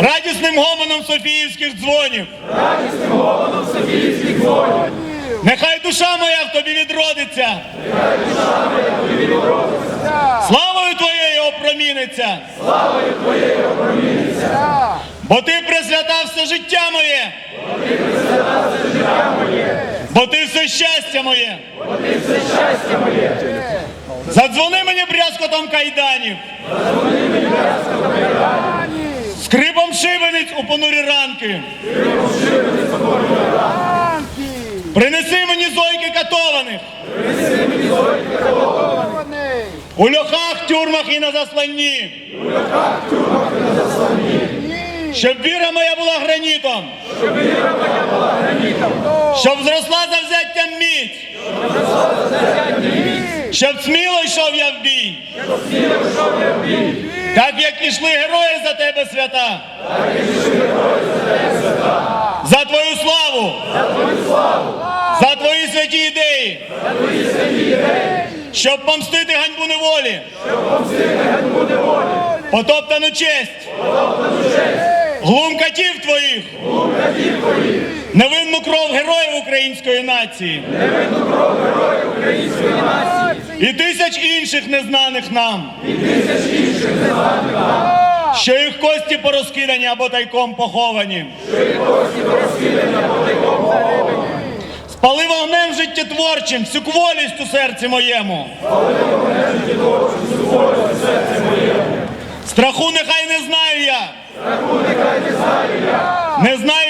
радісним гомоном Софіївських дзвонів. радісним голосом Софійських дзвонів. Нехай душа моя в тобі відродиться. Славою твоєю опроміниться. Славою твоєю опроміниться, Бо ти присвятав все життя моє. Бо ти все щастя моє. бо ти все щастя моє. Задзвони мені брязкотом кайданів. Скрипом шибениць у понурі ранки. Принеси мені зойки катованих. Принеси мені зойкиваних. У льохах, тюрмах і на засланні. У льохах, тюрмах і на засланні. Щоб віра моя була гранітом. Щоб зросла завзяттям міць. Щоб сміло йшов я в бій. Так як ішли герої за тебе свята. За твою славу. За твої святі ідеї. святі ідеї, Щоб помстити ганьбу неволі. щоб помстити ганьбу неволі, Потоптану честь. Глум катів твоїх. Невинну кров героїв української нації. невинну кров героїв української нації І тисяч інших незнаних нам. Що їх кості порозкидані або тайком поховані. що їх кості порозкідані, Спали вогнем життєтворчим всю кволість у серці моєму. Страху нехай не знаю я.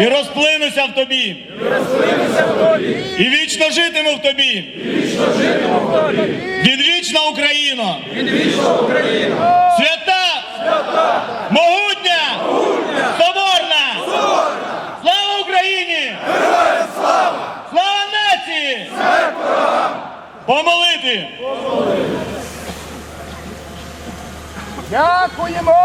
І розплинуся в тобі. І вічно житиму в тобі. Відвічна Україна. Свята! Могутня! Соборна! Слава Україні! Слава нації! Помолити! Дякуємо!